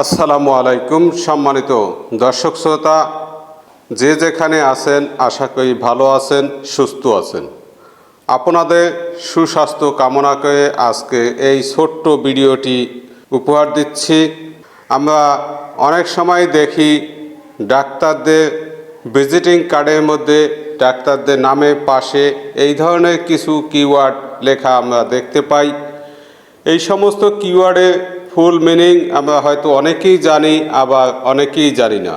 আসসালামু আলাইকুম সম্মানিত দর্শক শ্রোতা যে যেখানে আছেন আশা করি ভালো আছেন সুস্থ আছেন আপনাদের সুস্বাস্থ্য কামনা করে আজকে এই ছোট্ট ভিডিওটি উপহার দিচ্ছি আমরা অনেক সময় দেখি ডাক্তারদের ভিজিটিং কার্ডের মধ্যে ডাক্তারদের নামে পাশে এই ধরনের কিছু কিওয়ার্ড লেখা আমরা দেখতে পাই এই সমস্ত কিওয়ার্ডে ফুল মিনিং আমরা হয়তো অনেকেই জানি আবার অনেকেই জানি না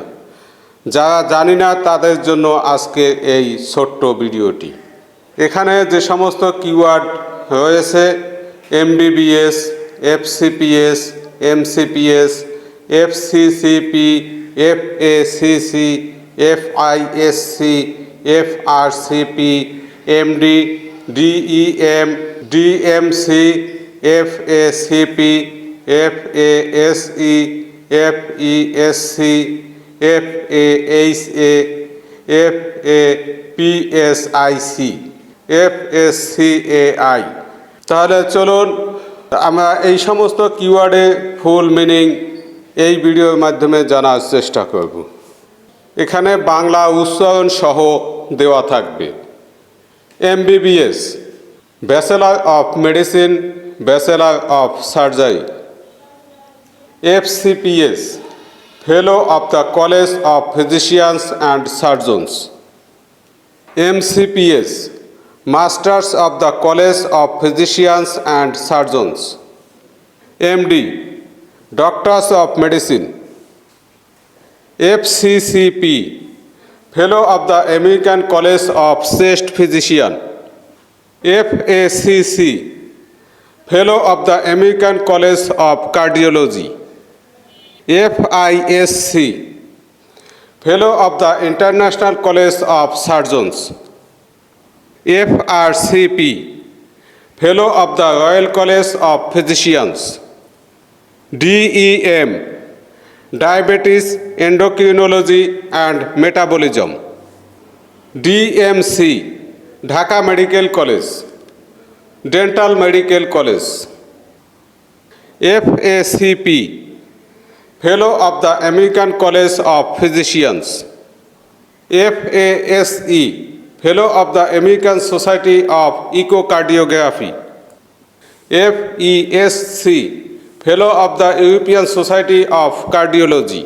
যারা জানি না তাদের জন্য আজকে এই ছোট্ট ভিডিওটি এখানে যে সমস্ত কিওয়ার্ড রয়েছে MBBS FCPS MCPS FCCP FACC FISC FRCP MD DEM DMC FACP F A S E F E S C F A H A F A P S I C F S C A I তাহলে চলুন আমরা এই সমস্ত কিওয়ার্ডে full meaning এই ভিডিওর মাধ্যমে জানার চেষ্টা করব এখানে বাংলা উচ্চারণ সহ দেওয়া থাকবে MBBS bachelor of medicine bachelor of surgery FCPS, Fellow of the College of Physicians and Surgeons, MCPS, Masters of the College of Physicians and Surgeons, MD, Doctors of Medicine, FCCP, Fellow of the American College of Chest Physicians. FACC, Fellow of the American College of Cardiology. FISC, Fellow of the International College of Surgeons. FRCP, Fellow of the Royal College of Physicians. DEM, Diabetes, Endocrinology and Metabolism. DMC, Dhaka Medical College, Dental Medical College. FACP, Fellow of the American College of Physicians, FASE, Fellow of the American Society of Ecocardiography, FESC, Fellow of the European Society of Cardiology,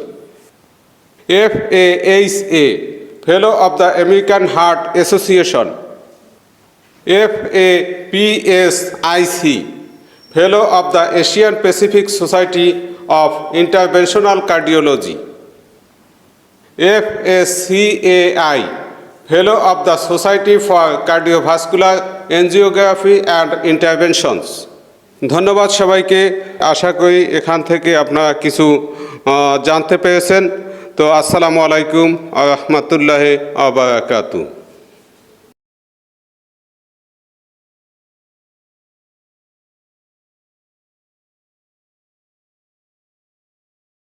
FASA, Fellow of the American Heart Association, FAPSIC, Fellow of the Asian Pacific Society of interventional cardiology F SCAI fellow of the society for cardio vascular angiography and interventions ধন্যবাদ সবাইকে আশা করি এখান থেকে আপনারা কিছু জানতে পেরেছেন তো আসসালামু আলাইকুম রহমতুল্লাহ আবরাকাতু